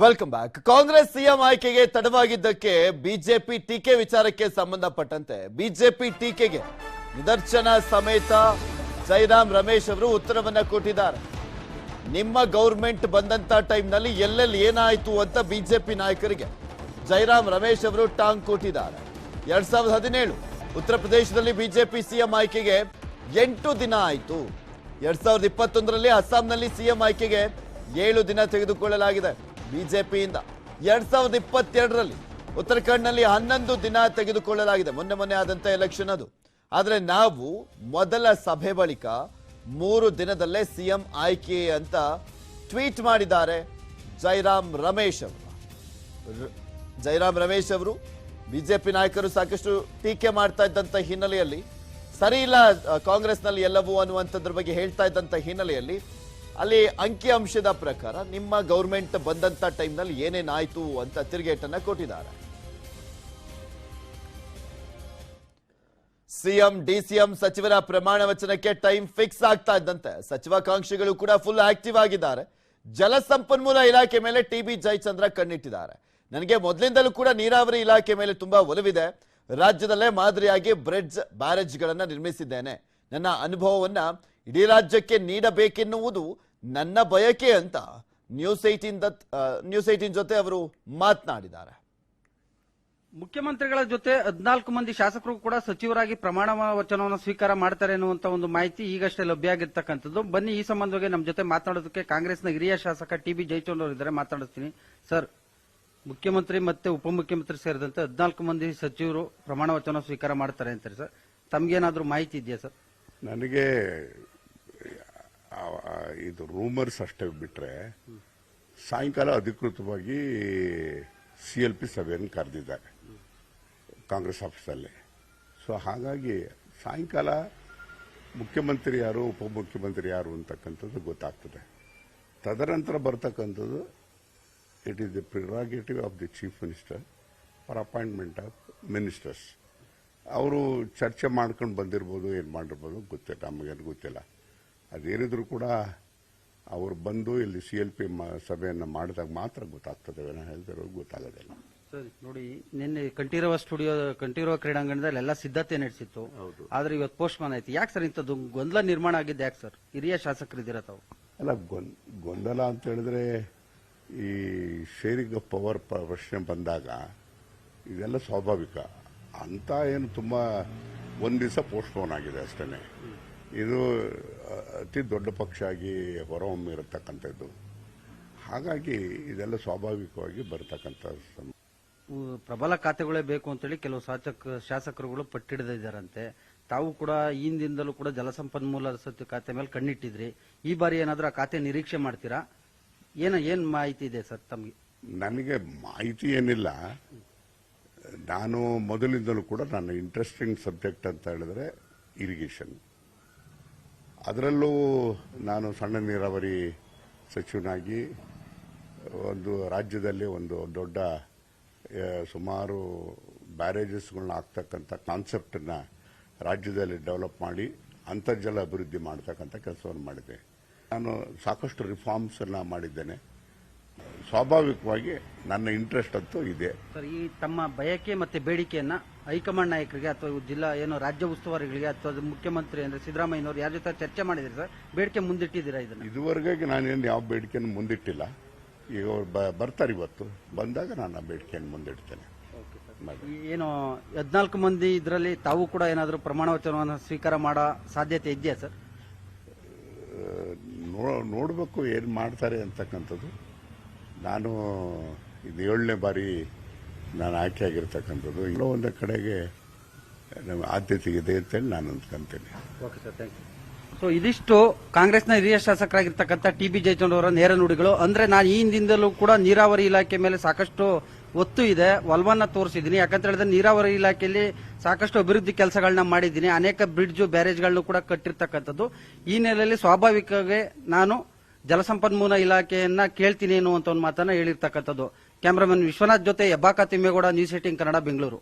Welcome back Congress CM ಆಯ್ಕೆಗೆ ತಡವಾಗಿದ್ದಕ್ಕೆ BJP ಟೀಕೆ ವಿಚಾರಕ್ಕೆ ಸಂಬಂಧಪಟ್ಟಂತೆ ಬಿಜೆಪಿ ಟೀಕೆಗೆ ನಿದರ್ಶನ ಸಮೇತ ಜೈರಾಮ್ ರಮೇಶ್ ಅವರು ಉತ್ತರವನ್ನ ಕೊಟ್ಟಿದ್ದಾರೆ. ನಿಮ್ಮ ಗೌರ್ಮೆಂಟ್ ಬಂದಂತ ಟೈಮ್ನಲ್ಲಿ ಎಲ್ಲೆಲ್ಲಿ ಏನಾಯ್ತು ಅಂತ ಬಿಜೆಪಿ ನಾಯಕರಿಗೆ ಜೈರಾಮ್ ರಮೇಶ್ ಅವರು ಟಾಂಗ್ ಕೊಟ್ಟಿದ್ದಾರೆ. ಎರಡ್ ಸಾವಿರದ ಹದಿನೇಳು ಉತ್ತರ ಪ್ರದೇಶದಲ್ಲಿ ಬಿಜೆಪಿ ಸಿಎಂ ಆಯ್ಕೆಗೆ ಎಂಟು ದಿನ ಆಯ್ತು. ಎರಡ್ ಸಾವಿರದ ಇಪ್ಪತ್ತೊಂದರಲ್ಲಿ ಅಸ್ಸಾಂನಲ್ಲಿ ಸಿಎಂ ಆಯ್ಕೆಗೆ ಏಳು ದಿನ ತೆಗೆದುಕೊಳ್ಳಲಾಗಿದೆ. ಬಿಜೆಪಿಯಿಂದ ಎರಡ್ ಸಾವಿರದ ಇಪ್ಪತ್ತೆರಡರಲ್ಲಿ ಉತ್ತರಾಖಂಡ್ನಲ್ಲಿ ಹನ್ನೊಂದು ದಿನ ತೆಗೆದುಕೊಳ್ಳಲಾಗಿದೆ. ಮೊನ್ನೆ ಮೊನ್ನೆ ಆದಂತ ಎಲೆಕ್ಷನ್ ಅದು. ಆದರೆ ನಾವು ಮೊದಲ ಸಭೆ ಬಳಿಕ ಮೂರು ದಿನದಲ್ಲೇ ಸಿಎಂ ಆಯ್ಕೆ ಅಂತ ಟ್ವೀಟ್ ಮಾಡಿದ್ದಾರೆ ಜೈರಾಮ್ ರಮೇಶ್ ಅವರು. ಜೈರಾಮ್ ರಮೇಶ್ ಅವರು ಬಿಜೆಪಿ ನಾಯಕರು ಸಾಕಷ್ಟು ಟೀಕೆ ಮಾಡ್ತಾ ಇದ್ದಂತ ಹಿನ್ನೆಲೆಯಲ್ಲಿ, ಸರಿ ಇಲ್ಲ ಕಾಂಗ್ರೆಸ್ನಲ್ಲಿ ಎಲ್ಲವೂ ಅನ್ನುವಂಥದ್ರ ಬಗ್ಗೆ ಹೇಳ್ತಾ ಇದ್ದಂಥ ಹಿನ್ನೆಲೆಯಲ್ಲಿ ಅಲ್ಲಿ ಅಂಕಿ ಅಂಶದ ಪ್ರಕಾರ ನಿಮ್ಮ ಗೌರ್ಮೆಂಟ್ ಬಂದಂತ ಟೈಮ್ನಲ್ಲಿ ಏನೇನಾಯ್ತು ಅಂತ ತಿರುಗೇಟನ್ನ ಕೊಟ್ಟಿದ್ದಾರೆ. ಸಿಎಂ, ಡಿಸಿಎಂ ಸಚಿವರ ಪ್ರಮಾಣ ವಚನಕ್ಕೆ ಟೈಮ್ ಫಿಕ್ಸ್ ಆಗ್ತಾ ಇದ್ದಂತೆ. ಸಚಿವಾಕಾಂಕ್ಷಿಗಳು ಕೂಡ ಫುಲ್ ಆಕ್ಟಿವ್ ಆಗಿದ್ದಾರೆ. ಜಲಸಂಪನ್ಮೂಲ ಇಲಾಖೆ ಮೇಲೆ ಟಿ ಬಿ ಜಯಚಂದ್ರ ಕಣ್ಣಿಟ್ಟಿದ್ದಾರೆ. ನನಗೆ ಮೊದಲಿಂದಲೂ ಕೂಡ ನೀರಾವರಿ ಇಲಾಖೆ ಮೇಲೆ ತುಂಬಾ ಒಲವಿದೆ. ರಾಜ್ಯದಲ್ಲೇ ಮಾದರಿಯಾಗಿ ಬ್ರಿಡ್ಜ್ ಬ್ಯಾರೇಜ್ಗಳನ್ನ ನಿರ್ಮಿಸಿದ್ದೇನೆ. ನನ್ನ ಅನುಭವವನ್ನ ಇಡೀ ರಾಜ್ಯಕ್ಕೆ ನೀಡಬೇಕೆನ್ನುವುದು ನನ್ನ ಬಯಕೆ ಅಂತ news eighteen that news eighteen ಜೊತೆ ಅವರು ಮಾತನಾಡಿದ್ದಾರೆ. ಮುಖ್ಯಮಂತ್ರಿಗಳ ಜೊತೆ ಹದಿನಾಲ್ಕು ಮಂದಿ ಶಾಸಕರು ಕೂಡ ಸಚಿವರಾಗಿ ಪ್ರಮಾಣ ವಚನವನ್ನು ಸ್ವೀಕಾರ ಮಾಡ್ತಾರೆ ಅನ್ನುವಂತ ಒಂದು ಮಾಹಿತಿ ಈಗಷ್ಟೇ ಲಭ್ಯ ಆಗಿರ್ತಕ್ಕಂಥದ್ದು. ಬನ್ನಿ ಈ ಸಂಬಂಧವಾಗಿ ನಮ್ಮ ಜೊತೆ ಮಾತನಾಡೋದಕ್ಕೆ ಕಾಂಗ್ರೆಸ್ನ ಹಿರಿಯ ಶಾಸಕ ಟಿ ಬಿ ಜಯಚಂದ್ರ ಅವರು ಇದ್ದಾರೆ ಮಾತನಾಡಿಸ್ತೀನಿ. ಸರ್ ಮುಖ್ಯಮಂತ್ರಿ ಮತ್ತೆ ಉಪಮುಖ್ಯಮಂತ್ರಿ ಸೇರಿದಂತೆ ಹದಿನಾಲ್ಕು ಮಂದಿ ಸಚಿವರು ಪ್ರಮಾಣ ವಚನ ಸ್ವೀಕಾರ ಮಾಡ್ತಾರೆ ಅಂತಾರೆ ಸರ್. ತಮ್ಗೇನಾದ್ರೂ ಮಾಹಿತಿ ಇದೆಯಾ ಸರ್? ನನಗೆ ಇದು ರೂಮರ್ಸ್ ಅಷ್ಟೇ ಬಿಟ್ರೆ ಸಾಯಂಕಾಲ ಅಧಿಕೃತವಾಗಿ ಸಿ ಎಲ್ ಪಿ ಸಭೆಯನ್ನು ಕರೆದಿದ್ದಾರೆ ಕಾಂಗ್ರೆಸ್ ಆಫೀಸಲ್ಲಿ. ಸೊ ಹಾಗಾಗಿ ಸಾಯಂಕಾಲ ಮುಖ್ಯಮಂತ್ರಿ ಯಾರು, ಉಪಮುಖ್ಯಮಂತ್ರಿ ಯಾರು ಅಂತಕ್ಕಂಥದ್ದು ಗೊತ್ತಾಗ್ತದೆ. ತದನಂತರ ಬರ್ತಕ್ಕಂಥದ್ದು it is the prerogative of the chief minister for appointment of ministers ಅವರು ಚರ್ಚೆ ಮಾಡ್ಕೊಂಡು ಬಂದಿರ್ಬೋದು, ಏನು ಮಾಡಿರ್ಬೋದು ಗೊತ್ತಿಲ್ಲ, ನಮಗೇನು ಗೊತ್ತಿಲ್ಲ. ಅದೇನಿದ್ರು ಕೂಡ ಅವರು ಬಂದು ಇಲ್ಲಿ ಸಿ ಎಲ್ ಪಿ ಸಭೆಯನ್ನು ಮಾಡಿದಾಗ ಮಾತ್ರ ಗೊತ್ತಾಗ್ತದೆ. ಏನೋ ಹೇಳ್ತಿರೋ ಗೊತ್ತಾಗೋದಿಲ್ಲ ಸರಿ ನೋಡಿ ನಿನ್ನೆ ಕಂಠೀರವ ಸ್ಟುಡಿಯೋ ಕಂಠೀರವ ಕ್ರೀಡಾಂಗಣದಲ್ಲಿ ಎಲ್ಲ ಸಿದ್ಧತೆ ನಡೆಸಿತ್ತು. ಆದ್ರೆ ಇವತ್ತು ಪೋಸ್ಟ್ ಮಾನ್ ಆಯ್ತು. ಯಾಕೆ ಸರ್ ಇಂಥದ್ದು ಗೊಂದಲ ನಿರ್ಮಾಣ ಆಗಿದ್ದು ಯಾಕೆ ಸರ್? ಹಿರಿಯ ಶಾಸಕರಿದ್ದೀರ ತಾವು? ಅಲ್ಲ ಗೊಂದ್ ಗೊಂದಲ ಅಂತ ಹೇಳಿದ್ರೆ ಈ ಶೇರಿಗ ಆಫ್ ಪವರ್ ಪ್ರಶ್ನೆ ಬಂದಾಗ ಇದೆಲ್ಲ ಸ್ವಾಭಾವಿಕ. ಅಂತ ಏನು ತುಂಬ ಒಂದು ದಿವಸ ಪೋಸ್ಟ್ಪೋನ್ ಆಗಿದೆ ಅಷ್ಟೇ ಇದು ಅತಿ ದೊಡ್ಡ ಪಕ್ಷ ಆಗಿ ಹೊರಹೊಮ್ಮಿರತಕ್ಕಂಥದ್ದು ಹಾಗಾಗಿ ಇದೆಲ್ಲ ಸ್ವಾಭಾವಿಕವಾಗಿ ಬರತಕ್ಕಂಥ ಪ್ರಬಲ ಖಾತೆಗಳೇ ಬೇಕು ಅಂತೇಳಿ ಕೆಲವು ಶಾಸಕ ಶಾಸಕರುಗಳು ಪಟ್ಟಿಡಿದಿದ್ದಾರಂತೆ. ತಾವು ಕೂಡ ಹಿಂದಿಂದಲೂ ಕೂಡ ಜಲಸಂಪನ್ಮೂಲ ಸತ್ಯ ಖಾತೆ ಮೇಲೆ ಕಣ್ಣಿಟ್ಟಿದ್ರಿ. ಈ ಬಾರಿ ಏನಾದರೂ ಆ ಖಾತೆ ನಿರೀಕ್ಷೆ ಮಾಡ್ತೀರಾ? ಏನ ಏನ್ ಮಾಹಿತಿ ಇದೆ ಸರ್ ತಮಗೆ? ನನಗೆ ಮಾಹಿತಿ ಏನಿಲ್ಲ. ನಾನು ಮೊದಲಿಂದಲೂ ಕೂಡ ನನ್ನ ಇಂಟ್ರೆಸ್ಟಿಂಗ್ ಸಬ್ಜೆಕ್ಟ್ ಅಂತ ಹೇಳಿದ್ರೆ ಇರಿಗೇಷನ್ ಅದರಲ್ಲೂ ನಾನು ಸಣ್ಣ ನೀರಾವರಿ ಸಚಿವನಾಗಿ, ಒಂದು ರಾಜ್ಯದಲ್ಲಿ ಒಂದು ದೊಡ್ಡ ಸುಮಾರು ಬ್ಯಾರೇಜಸ್ಗಳನ್ನ ಆಗ್ತಕ್ಕಂಥ ಕಾನ್ಸೆಪ್ಟನ್ನು ರಾಜ್ಯದಲ್ಲಿ ಡೆವಲಪ್ ಮಾಡಿ, ಅಂತರ್ಜಲ ಅಭಿವೃದ್ಧಿ ಮಾಡ್ತಕ್ಕಂಥ ಕೆಲಸವನ್ನು ಮಾಡಿದೆ. ನಾನು ಸಾಕಷ್ಟು ರಿಫಾರ್ಮ್ಸ್ ಅನ್ನ ಮಾಡಿದ್ದೇನೆ. ಸ್ವಾಭಾವಿಕವಾಗಿ ನನ್ನ ಇಂಟ್ರೆಸ್ಟ್ ಅಂತೂ ಇದೆ. ಸರ್ ಈ ತಮ್ಮ ಬಯಕೆ ಮತ್ತೆ ಬೇಡಿಕೆಯನ್ನ ಹೈಕಮಾಂಡ್ ನಾಯಕರಿಗೆ ಅಥವಾ ಜಿಲ್ಲಾ ಏನು ರಾಜ್ಯ ಉಸ್ತುವಾರಿಗಳಿಗೆ ಅಥವಾ ಮುಖ್ಯಮಂತ್ರಿ ಅಂದ್ರೆ ಸಿದ್ದರಾಮಯ್ಯನವರು ಯಾರ ಜೊತೆ ಚರ್ಚೆ ಮಾಡಿದ್ರಿ ಸರ್? ಬೇಡಿಕೆ ಮುಂದಿಟ್ಟಿದ್ದೀರಾ ಇದನ್ನ? ಇದುವರೆಗೆ ನಾನೇನು ಯಾವ ಬೇಡಿಕೆಯನ್ನು ಮುಂದಿಟ್ಟಿಲ್ಲ. ಈಗ ಅವ್ರು ಬ- ಬರ್ತಾರೆ ಇವತ್ತು. ಬಂದಾಗ ನಾನು ಆ ಬೇಡಿಕೆಯನ್ನು ಮುಂದಿಡ್ತೇನೆ. ಈ ಏನು ಹದಿನಾಲ್ಕು ಮಂದಿ ಇದರಲ್ಲಿ ತಾವು ಕೂಡ ಏನಾದರೂ ಪ್ರಮಾಣ ವಚನವನ್ನು ಸ್ವೀಕಾರ ಮಾಡೋ ಸಾಧ್ಯತೆ ಇದೆಯಾ ಸರ್? ನೋ- ನೋಡ್ಬೇಕು ಏನು ಮಾಡ್ತಾರೆ ಅಂತಕ್ಕಂಥದ್ದು. ನಾನು ಇದು ಏಳನೇ ಬಾರಿ ನಾನು ಆಯ್ಕೆ ಆಗಿರ್ತಕ್ಕಂಥದ್ದು ಎಲ್ಲೋ ಒಂದು ಕಡೆಗೆ ನಮ್ಮ ಆದ್ಯತೆ ಇದೆ ಅಂತೇಳಿ ನಾನು ಅಂದ್ಕೊಂತೇನೆ. Okay sir thank you so ಇದಿಷ್ಟು ಕಾಂಗ್ರೆಸ್ನ ಹಿರಿಯ ಶಾಸಕರಾಗಿರ್ತಕ್ಕಂಥ ಟಿ ಬಿ ಜಯಚಂದ್ರ ಅವರ ನೇರ ನುಡಿಗಳು. ಅಂದ್ರೆ ನಾನು ಈ ಹಿಂದಿಂದಲೂ ಕೂಡ ನೀರಾವರಿ ಇಲಾಖೆ ಮೇಲೆ ಸಾಕಷ್ಟು ಒತ್ತು ಇದೆ, ಒಲ್ವನ್ನ ತೋರಿಸಿದ್ದೀನಿ. ಯಾಕಂತ ಹೇಳಿದ್ರೆ ನೀರಾವರಿ ಇಲಾಖೆಯಲ್ಲಿ ಸಾಕಷ್ಟು ಅಭಿವೃದ್ಧಿ ಕೆಲಸಗಳನ್ನ ಮಾಡಿದ್ದೀನಿ. ಅನೇಕ ಬ್ರಿಡ್ಜ್, ಬ್ಯಾರೇಜ್ಗಳನ್ನು ಕೂಡ ಕಟ್ಟಿರ್ತಕ್ಕಂಥದ್ದು. ಈ ನೆಲೆಯಲ್ಲಿ ಸ್ವಾಭಾವಿಕವಾಗಿ ನಾನು ಜಲಸಂಪನ್ಮೂಲ ಇಲಾಖೆಯನ್ನ ಕೇಳ್ತೀನಿ ಅನ್ನುವಂತ ಒಂದು ಮಾತನ್ನ ಹೇಳಿರ್ತಕ್ಕಂಥದ್ದು. ಕ್ಯಾಮರಾಮನ್ ವಿಶ್ವನಾಥ್ ಜೊತೆ ಹೆಬ್ಬಾಕ ತಿಮ್ಮೇಗೌಡ, ನ್ಯೂಸ್ ಏಟಿಂಗ್ ಕನ್ನಡ, ಬೆಂಗಳೂರು.